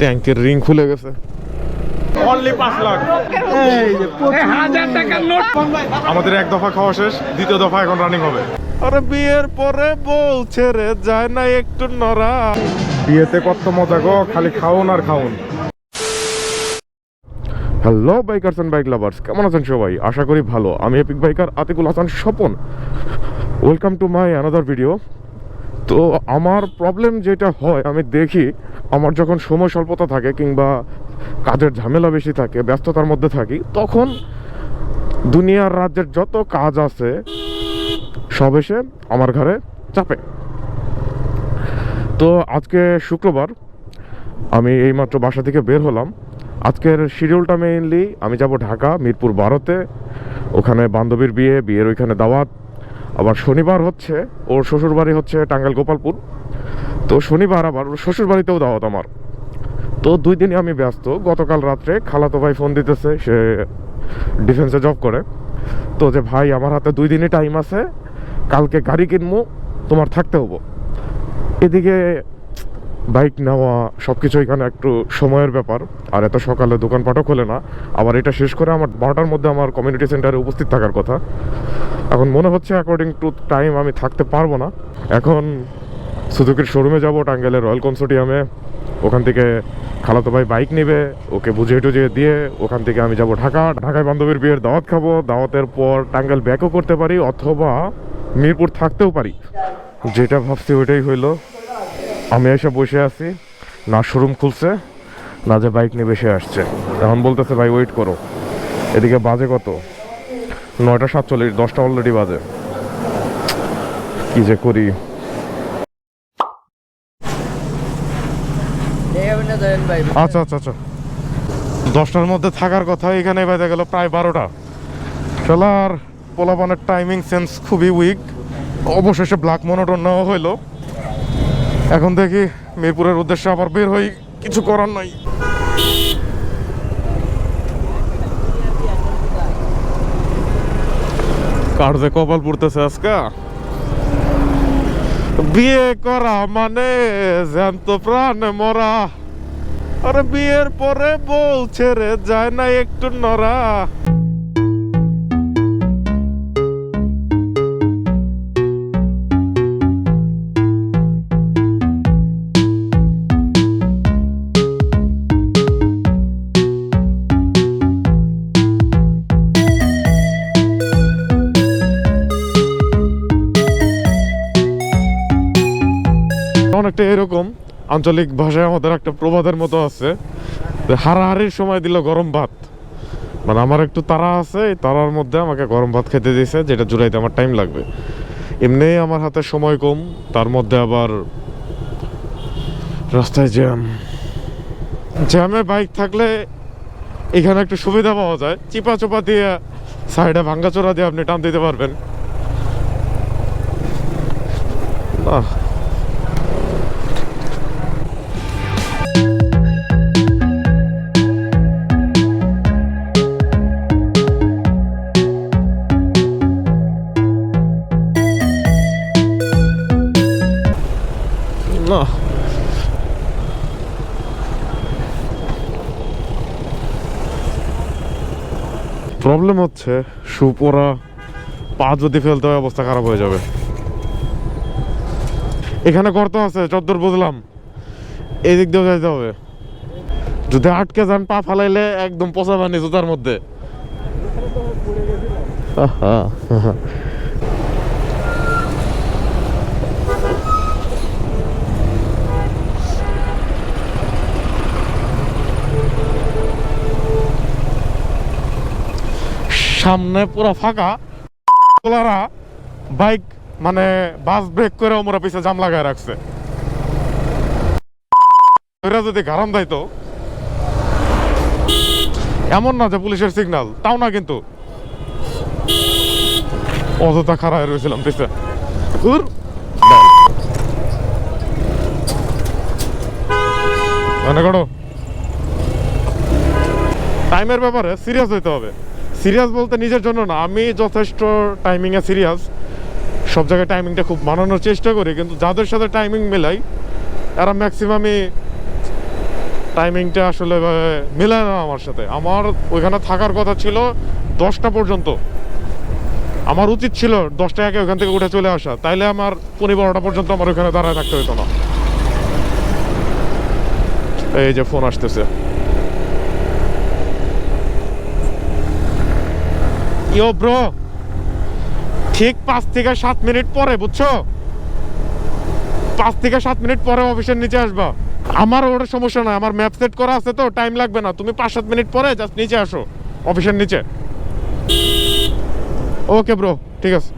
ট্যাঙ্কের রিং খুলে গেছে। আমাদের এক দফা খাওয়া শেষ দ্বিতীয় দফা এখন রানিং হবে। আরে বিয়ের পরে বলছে রে যায় না একটু নরা বিয়েতে কত মজা গো খালি খাওন আর খাওন। Hello bikers and bike lovers কেমন আছেন সবাই? আশা করি ভালো। আমি epic biker Atikul Hasan Swapan. Welcome to my another video তো আমার প্রবলেম যেটা হয়, আমি দেখি আমার যখন সময় স্বল্পতা থাকে কিংবা কাজের ঝামেলা বেশি থাকে, ব্যস্ততার মধ্যে থাকি, তখন দুনিয়ার রাজ্যের যত কাজ আছে, সব এসে আমার ঘরে চাপে। তো আজকে শুক্রবার আমি এইমাত্র বাসা থেকে বের হলাম। আজকের শিডিউলটা মেইনলি আমি যাব ঢাকা, মিরপুর বারোতে। ওখানে বান্ধবীর বিয়ে, বিয়ের ওইখানে দাওয়াত। আবার শনিবার হচ্ছে, ওর শ্বশুরবাড়ি হচ্ছে টাঙ্গাল গোপালপুর তো শনিবার আবার ওর শ্বশুরবাড়িতেও দাওয়াত আমার। তো দুই দিনই আমি ব্যস্ত। গতকাল রাত্রে খালাতো ভাই ফোন দিতেছে, সে ডিফেন্সে জব করে। তো যে ভাই, আমার হাতে দুই দিনই টাইম আছে, কালকে গাড়ি কিনবো তোমার থাকতে হব। এদিকে বাইক নেওয়া সব কিছু এখানে একটু সময়ের ব্যাপার। আর এত সকালে দোকানপাটও খোলে না। আবার এটা শেষ করে আমার বারোটার মধ্যে আমার কমিউনিটি সেন্টারে উপস্থিত থাকার কথা। এখন মনে হচ্ছে অ্যাকর্ডিং টু টাইম আমি থাকতে পারব না। এখন সুজুকির শোরুমে যাব, টাঙ্গাইলের রয়্যাল কনসোর্টিয়ামে ওখান থেকে খালাতো ভাই বাইক নেবে, ওকে বুঝিয়ে টুঝিয়ে দিয়ে ওখান থেকে আমি যাব ঢাকা। ঢাকায় বান্ধবীর বিয়ের দাওয়াত খাব। দাওয়াতের পর টাঙ্গেল ব্যাকও করতে পারি, অথবা মিরপুর থাকতেও পারি। যেটা ভাবছি ওইটাই হইল। আমি এসে বসে আছি। না শোরুম খুলছে, না যে বাইক নিয়ে বেসে আসছে। এখন বলতেছে, ভাই ওয়েট করো। এদিকে বাজে কত? নয়টা সাতচল্লিশ, দশটা অলরেডি বাজে। কি যে করি? আচ্ছা আচ্ছা আচ্ছা। দশটার মধ্যে থাকার কথা এখানে বেজে গেল প্রায় বারোটা। খেলার পোলাপানের টাইমিং সেন্স খুবই উইক অবশেষে ব্ল্যাক মনোটন নেওয়া হইল এখন দেখি মিরপুরের উদ্দেশ্যে আবার বের হই, কিছু করার নাই। কার যে কপাল পড়তেছে আজকে? বিয়ে করা মানে জ্যান্ত প্রাণ মরা। আরে বিয়ের পরে বলছে ছেড়ে যায় না একটু নরা অনেকটা এরকম। আঞ্চলিক ভাষায় আমাদের একটা প্রবাদের মতো আছে। হারাহারির সময় দিল গরম ভাত। মানে আমার একটু তারা আছে, এই তারার মধ্যে আমাকে গরম ভাত খেতে দিয়েছে, যেটা জুড়াইতে আমার টাইম লাগবে। এমনি আমার হাতে সময় কম, তার মধ্যে আবার রাস্তায় জ্যাম। জ্যামে বাইক থাকলে এখানে একটু সুবিধা পাওয়া যায়। চিপা চোপা দিয়ে সাইডে ভাঙ্গাচোরা দিয়ে আপনি টান দিতে পারবেন। আহ প্রবলেম হচ্ছে সুপোরা পা যদি ফেলতে হয় অবস্থা খারাপ হয়ে যাবে। এখানে গর্ত আছে চদ্দর বুঝলাম। এই দিক দিয়েও যাইতে হবে। যদি আটকে যান পা ফালাইলে একদম পচা পানি জুতার মধ্যে। আহা, সামনে পুরো ফাঁকা। ওলারা বাইক মানে বাস ব্রেক করে ওমরা পিছে জাম লাগায় রাখছে। যদি গারাম তো? এমন না যে পুলিশের সিগন্যাল তাও না কিন্তু। অযথা খারাপ হয়ে রয়েছিলাম পিছে। করো। টাইমের ব্যাপারে সিরিয়াস হইতে হবে। সিরিয়াস বলতে নিজের জন্য না, আমি যথেষ্ট টাইমিংয়ে সিরিয়াস। সব জায়গায় টাইমিংটা খুব মানানোর চেষ্টা করি, কিন্তু যাদের সাথে টাইমিং মেলাই, এরা ম্যাক্সিমামই টাইমিংটা আসলে মেলায় না আমার সাথে। আমার ওইখানে থাকার কথা ছিল দশটা পর্যন্ত। আমার উচিত ছিল দশটা আগে ওখান থেকে উঠে চলে আসা। তাইলে আমার পনেরো বারোটা পর্যন্ত আমার ওখানে দাঁড়ায় থাকতে হতো না। এই যে ফোন আসতেছে। ইয়ো ব্রো, ঠিক পাঁচ থেকে সাত মিনিট পরে, বুঝছ? পাঁচ থেকে সাত মিনিট পরে অফিসের নিচে আসবা। আমার ওটা সমস্যা নাই, আমার ম্যাপ সেট করা আছে তো টাইম লাগবে না। তুমি পাঁচ, সাত মিনিট পরে জাস্ট নিচে আসো অফিসের নিচে। ওকে ব্রো ঠিক আছে।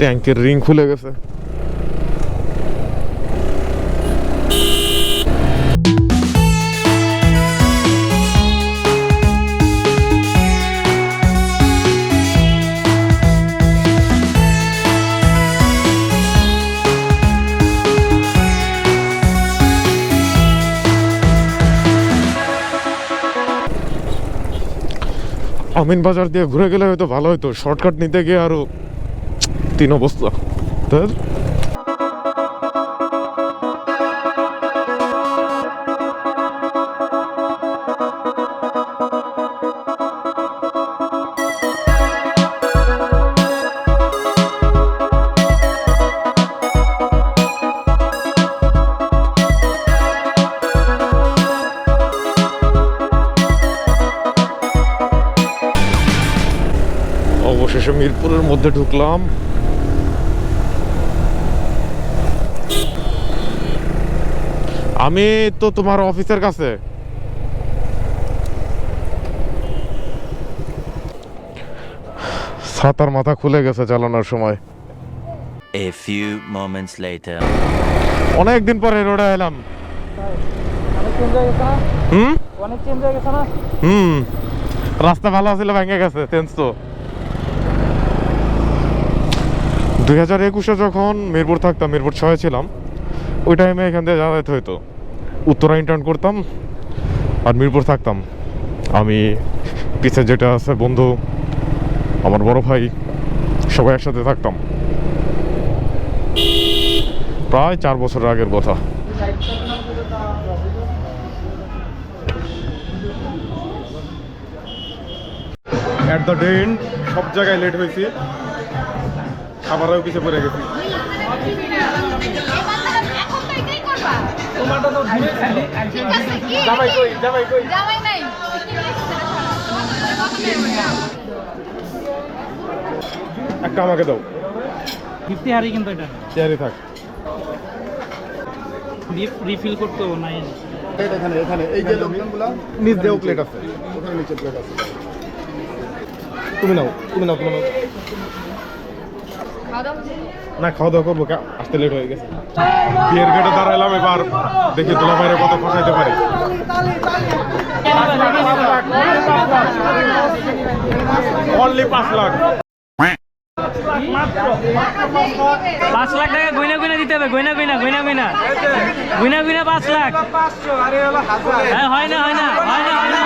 ট্যাঙ্কের রিং খুলে গেছে। আমিন বাজার দিয়ে ঘুরে গেলে হয়তো ভালো হতো শর্টকাট নিতে গিয়ে আরও তিন অবস্থা। তাই অবশেষে মিরপুরের মধ্যে ঢুকলাম। আমি তো তোমার অফিসের কাছে। ছাতার মাথা খুলে গেছে চালানোর সময়। A few moments later. অনেক দিন পরে রোডে এলাম। হুম? অনেক চেঞ্জ হয়ে গেছে না হুম। রাস্তা ভালো ছিল ভেঙে গেছে চেঞ্জ তো। দুই হাজার একুশে যখন মিরপুর থাকতাম মিরপুর ছয় ছিলাম ওই টাইমে এখান থেকে যাতায়াত হইতো। উত্তরা ইন্টার্ন করতাম, আর মিরপুর থাকতাম। আমি পিছে যেটা আছে, বন্ধু, আমার বড় ভাই, সবাই একসাথে থাকতাম। প্রায় চার বছরের আগের কথা। অ্যাট দ্য ডেন সব জায়গায় লেট হয়েছি। খাবারেও পিছিয়ে পড়ে গেছি। তোমারটা তো ঘুরে কি জামাই কই জামাই কই? জামাই নাই। একটা আমাকে দাও। ফিফটি হারি কিন্তু এটা। চেয়ারে থাক। রিফিল করতে হবে নাই। এখানে এখানে। এই যে লোকজনগুলো নিচ দেও প্লেট আছে। ওখানে নিচে প্লেট আছে। তুমি নাও তুমি নাও তুমি নাও? না খাওয়া দাওয়া করব আসতে লেট হয়ে গেছে। বিয়ের গেটে দাঁড়াইলাম এবার দেখি তোলা বাইরে কত ফসাইতে পারি। অনলি পাঁচ লাখ। পাঁচ লাখ টাকা গয়না গয়না দিতে হবে গয়না গয়না গয়না গয়না। গয়না গয়না পাঁচ লাখ। হ্যাঁ, হয় না হয় না হয় না হয় না।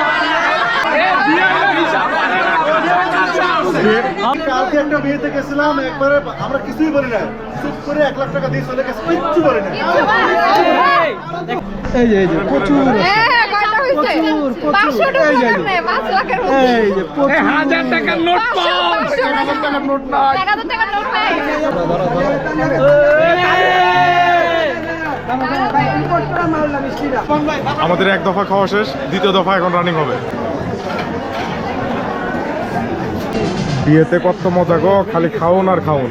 কালকে একটা বিয়েতে গেছিলাম একবারে আমরা কিছুই বলি না চুপ করে এক লাখ টাকা দিয়ে চলে গেছে কিচ্ছু বলি না এই যে এই যে প্রচুর হ্যাঁ, কয়টা হইছে? পাঁচশো টাকা কেমনে? পাঁচ লাখের মধ্যে। এই যে প্রচুর হাজার টাকার নোট পাঁচশো, পাঁচশো টাকার নোট নাই হাজার টাকার নোট নাই। আমাদের এক দফা খাওয়া শেষ দ্বিতীয় দফা এখন রানিং হবে বিয়েতে কত মজা গো, খালি খাওন আর খাওন।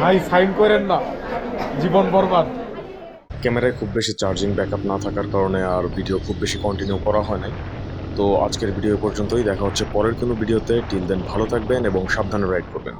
ভাই সাইন করেন না। জীবন বরবাদ। ক্যামেরায় খুব বেশি চার্জিং ব্যাকআপ না থাকার কারণে আর ভিডিও খুব বেশি কন্টিনিউ করা হয় নাই। তো আজকের ভিডিও পর্যন্তই। দেখা হচ্ছে পরের কোনো ভিডিওতে টিন দেন ভালো থাকবেন এবং সাবধানে রাইড করবেন।